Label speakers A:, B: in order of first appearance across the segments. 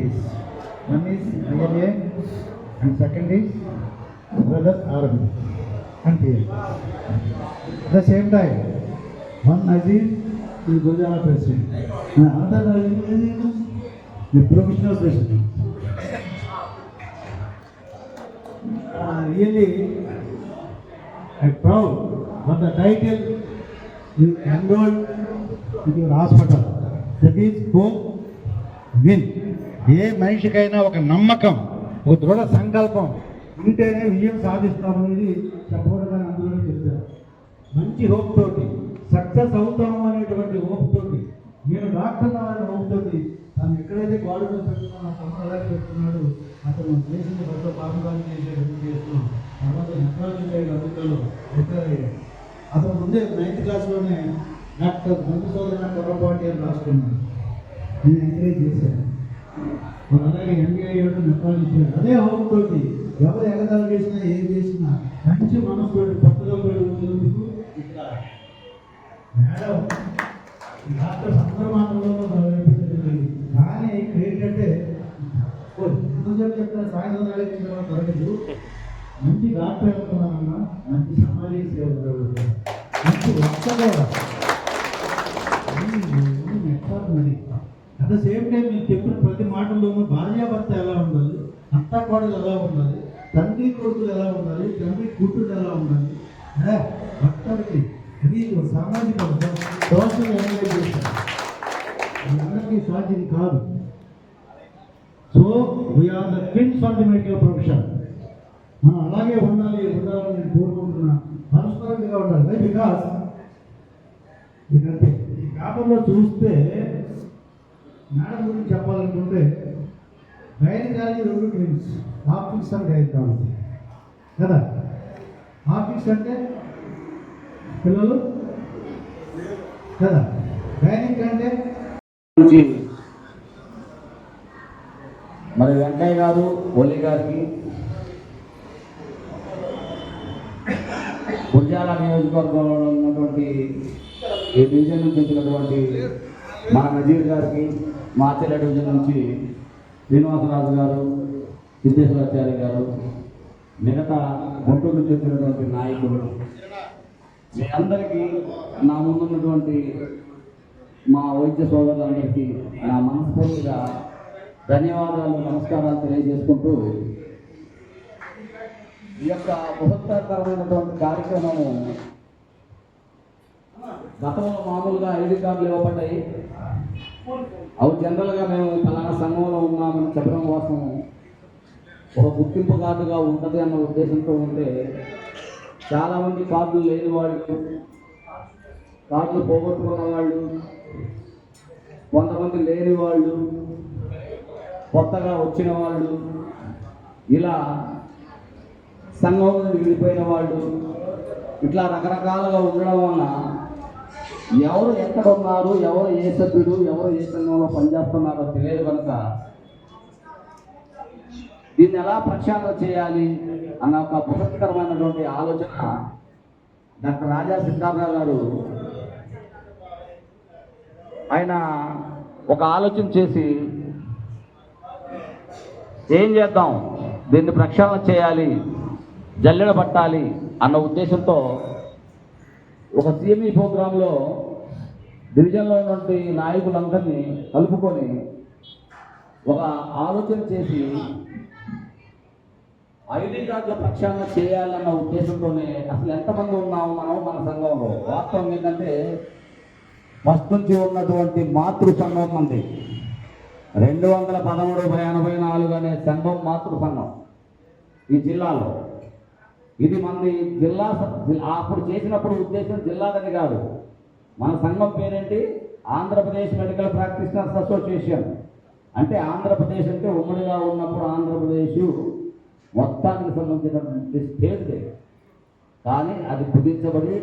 A: activities. One is ILA and second is brother army and PL. At the same time, one Nazir is Gujara president and another Nazir is the provisional president. Uh, really, I'm proud for the title you enrolled in your hospital. That is hope విన్ ఏ మనిషికైనా ఒక నమ్మకం ఒక దృఢ సంకల్పం ఉంటేనే విజయం సాధిస్తామనేది చెప్పకూడదని అందులో చెప్పారు. మంచి హోప్ తోటి సక్సెస్ అవుతాము అనేటువంటి హోప్ తోటి నేను డాక్టర్ అనే హోప్ తోటి తను ఎక్కడైతే గోడ పెట్టుకున్నా తమ్ముడు పెట్టుకున్నాడు అతను దేశంలో భర్త పాపకాలు చేసే చేస్తున్నాం తర్వాత నెట్రాలజీ అమెరికాలో రిటైర్ అతను ముందే నైన్త్ క్లాస్లోనే డాక్టర్ మధుసూదన కొరపాటి అని రాసుకున్నాను నేను ఎంకరేజ్ చేశాను. మరి అలాగే ఎంబీఏ నెట్టాలు ఇచ్చారు? అదే హోప్ ఎవరు ఎగదాలు చేసినా ఏం చేసినా మంచి మనసు కొత్తగా పెరుగుతున్నందుకు ఇక్కడ మేడం ఈ డాక్టర్ సందర్భంలో కానీ ఇక్కడ ఏంటంటే ఎందుకు చెప్తారు సాయంత్రం నాలుగు తర్వాత మంచి డాక్టర్ అవుతున్నానన్నా మంచి సమాజ సేవ మంచి వక్త ద సేమ్ టైం మీరు చెప్పిన ప్రతి మాటల్లోనూ భార్యాభర్త ఎలా ఉండాలి? అత్త కోడలు ఎలా ఉండాలి? తండ్రి కొడుకులు ఎలా ఉండాలి? తండ్రి కూతురు ఎలా ఉండాలి? భర్తలకి అది సామాజిక సోషల్ ఆర్గనైజేషన్ అందరికీ సాధ్యం కాదు. So we are the queens for the medical profession మనం అలాగే ఉండాలి ఉండాలని నేను కోరుకుంటున్నా. పరస్పరంగా ఉండాలి? బికాస్ ఈ పేపర్లో చూస్తే మేడం గురించి చెప్పాలనుకుంటే గైనకాలజీ రెండు ట్విన్స్ ఆఫీస్ అండ్ గైనకాలజీ కదా? ఆఫీస్ అంటే పిల్లలు? కదా? గైనిక్ అంటే?
B: మరి వెంకయ్య గారు ఒలి గారికి గుర్జాల నియోజకవర్గంలో ఉన్నటువంటి ఈ డివిజన్ నుంచి వచ్చినటువంటి మా నజీర్ గారికి మాచెల్ల డివిజన్ నుంచి శ్రీనివాసరాజు గారు సిద్ధేశ్వరాచార్య గారు మిగతా గుంటూరు నుంచి వచ్చినటువంటి నాయకులు మీ అందరికీ నా ముందున్నటువంటి మా వైద్య సోదరులందరికీ నా మనస్ఫూర్తిగా ధన్యవాదాలు నమస్కారాలు తెలియజేసుకుంటూ ఈ యొక్క బృహత్తరమైనటువంటి కార్యక్రమము గతంలో మామూలుగా ఐడి కార్డులు ఇవ్వబడ్డాయి. అవి జనరల్గా మేము ఫలానా సంఘంలో ఉన్నామని చెప్పడం కోసం ఒక గుర్తింపు కార్డుగా ఉంటుంది అన్న ఉద్దేశంతో ఉంటే చాలామంది కార్డులు లేని వాళ్ళు కార్డులు పోగొట్టుకున్న వాళ్ళు కొంతమంది లేని వాళ్ళు కొత్తగా వచ్చిన వాళ్ళు ఇలా సంఘం నుండి విడిపోయిన వాళ్ళు ఇట్లా రకరకాలుగా ఉండడం వల్ల ఎవరు ఎక్కడ ఉన్నారు ఎవరు ఏ సభ్యుడు ఎవరు ఏ సంఘంలో పనిచేస్తున్నారో తెలియదు కనుక దీన్ని ఎలా ప్రక్షాళన చేయాలి అన్న ఒక బృహత్కరమైనటువంటి ఆలోచన డాక్టర్ రాజా సిద్ధార్థరావు గారు. ఆయన ఒక ఆలోచన చేసి ఏం చేద్దాం దీన్ని ప్రక్షాళన చేయాలి జల్లెడ పట్టాలి అన్న ఉద్దేశంతో ఒక సిఎంఈ ప్రోగ్రాంలో డివిజన్లో ఉన్నటువంటి నాయకులందరినీ కలుపుకొని ఒక ఆలోచన చేసి ఐడి కార్డుల పక్షాన చేయాలన్న ఉద్దేశంతోనే అసలు ఎంతమంది ఉన్నాము మనం మన సంఘంలో. వాస్తవం ఏంటంటే ఫస్ట్ నుంచి ఉన్నటువంటి మాతృ సంఘం మంది రెండు వందల పదమూడు ఎనభై నాలుగు అనే సంఘం మాతృ సంఘం ఈ జిల్లాలో. ఇది మనది జిల్లా జిల్లా అప్పుడు చేసినప్పుడు ఉద్దేశం జిల్లాదని కాదు. మన సంఘం పేరేంటి? Andhra Pradesh medical practitioners association. అంటే ఆంధ్రప్రదేశ్ అంటే ఉమ్మడిగా ఉన్నప్పుడు ఆంధ్రప్రదేశ్ మొత్తానికి సంబంధించినటువంటి స్టేట్ కానీ అది కుదించబడి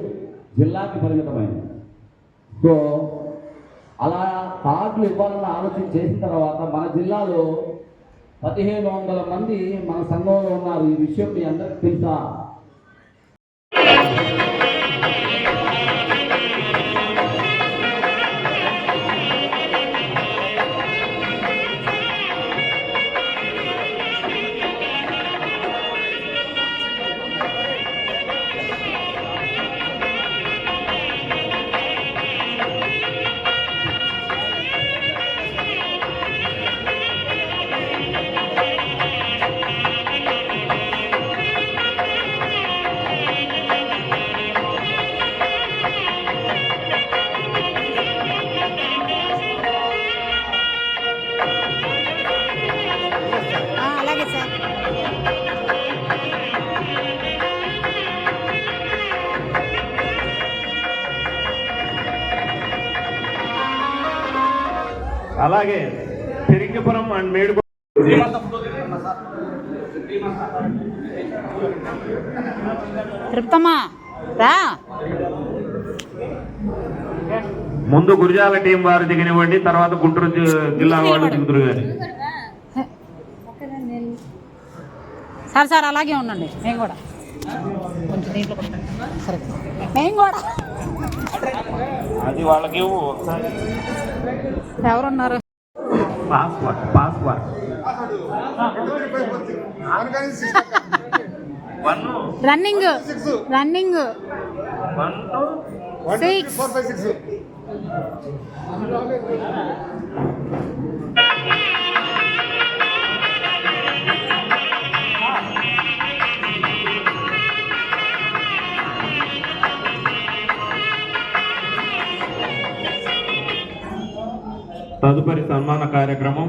B: జిల్లాకి పరిమితమైంది. సో అలా కార్డులు ఇవ్వాలన్న ఆలోచన చేసిన తర్వాత మన జిల్లాలో పదిహేను వందల మంది మన సంఘంలో ఉన్నారు. ఈ విషయం మీ అందరికి తెలుసా?
C: అలాగే పెరింగిపురం అండ్ మేడుగు
D: తిరుపతమ్మా రా.
C: ముందు గురిజాల టీం వారు దిగనివ్వండి తర్వాత గుంటూరు జిల్లా వాళ్ళు దిగుతురు కానీ
D: సార్ సార్ అలాగే ఉండండి. మేము కూడా. కొంచెం దీంట్లో. సరే. మేము కూడా.
C: అది వాళ్ళకి
D: ఎవరున్నారు?
C: Password password one
D: running running six
C: తదుపరి సన్మాన కార్యక్రమం